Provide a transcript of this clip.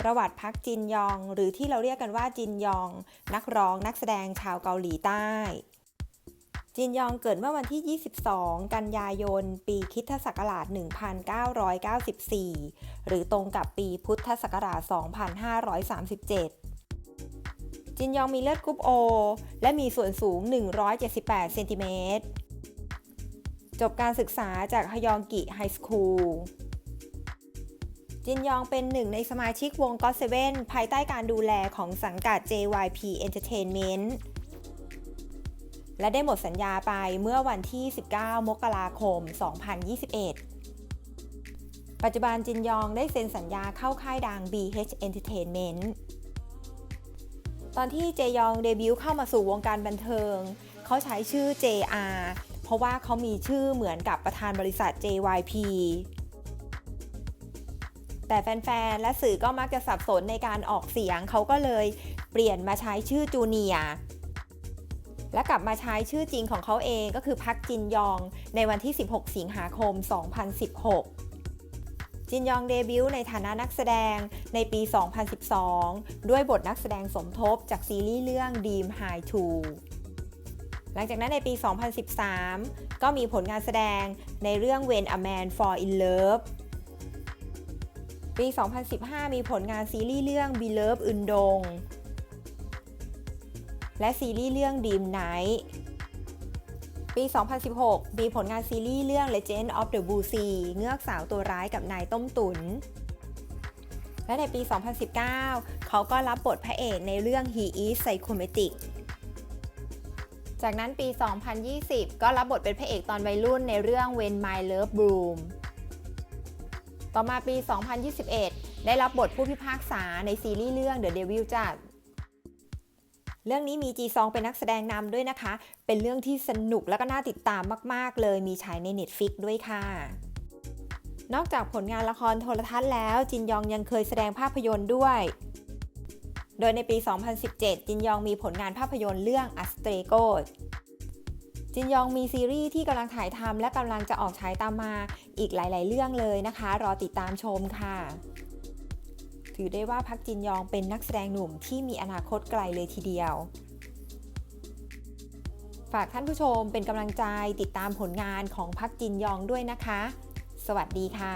ประวัติพักจินยอง หรือที่เราเรียกกันว่าจินยอง นักร้องนักแสดงชาวเกาหลีใต้ จินยองเกิดเมื่อวันที่ 22 กันยายน ปีคริสตศักราช 1994 หรือตรงกับปีพุทธศักราช 2537จินยองมีเลือดกรุ๊ปโอและมีส่วนสูง 178 เซนติเมตร จบการศึกษาจากฮยองกิไฮสคูล จินยองเป็นหนึ่งในสมาชิกวง God Seven ภายใต้การดูแลของสังกัด JYP Entertainment และได้หมดสัญญาไปเมื่อวันที่ 19 มกราคม 2021 ปัจจุบันจินยองได้เซ็นสัญญาเข้าค่ายดัง BH Entertainment ตอนที่เจยองเดบิวต์เข้ามาสู่วงการบันเทิง เขาใช้ชื่อ JR เพราะว่าเขามีชื่อเหมือนกับประธานบริษัท JYP แต่แฟนๆ และสื่อก็มักจะสับสนในการออกเสียง เขาก็เลยเปลี่ยนมาใช้ชื่อจูเนียและกลับมาใช้ชื่อจริงของเขาเองก็คือพักจินยอง ในวันที่ 16 สิงหาคม 2016 จินยองเดบิวต์ในฐานะนักแสดงในปี 2012 ด้วยบทนักแสดงสมทบจากซีรีส์เรื่อง Dream High 2 หลังจากนั้นในปี 2013 ก็มีผลงานแสดงในเรื่อง When a Man Fall in Love ปี 2015 มีผลงานซีรีส์เรื่อง Beloved อึนดง และซีรีส์เรื่อง Dream Night ปี 2016 มีผลงานซีรีส์เรื่อง Legend of the Blue Sea เงือกสาวตัวร้ายกับนายต้มตุนและในปี 2019 เขาก็รับบทพระเอกในเรื่อง He is Psychomatic จากนั้นปี 2020 ก็รับบทเป็นพระเอกตอนวัยรุ่นในเรื่อง When My Love Bloom ต่อมาปี 2021 ได้รับบทผู้พิพากษาในซีรีส์เรื่อง The Devil จัดเรื่องนี้มีจีซองเป็นนักแสดงนำด้วยนะคะ เป็นเรื่องที่สนุกและก็น่าติดตามมาก ๆ เลย มีฉายใน Netflix ด้วยค่ะ นอกจากผลงานละครโทรทัศน์แล้ว จินยองยังเคยแสดงภาพยนตร์ด้วย โดยในปี 2017 จินยองมีผลงานภาพยนตร์เรื่อง a s t r a g o จินยองมีซีรีส์ที่กำลังถ่ายทำและกำลังจะออกฉายตามมาอีกหลาย ๆ เรื่องเลยนะคะ รอติดตามชมค่ะ ถือได้ว่าพักจินยองเป็นนักแสดงหนุ่มที่มีอนาคตไกลเลยทีเดียวฝากท่านผู้ชมเป็นกำลังใจติดตามผลงานของพักจินยองด้วยนะคะ สวัสดีค่ะ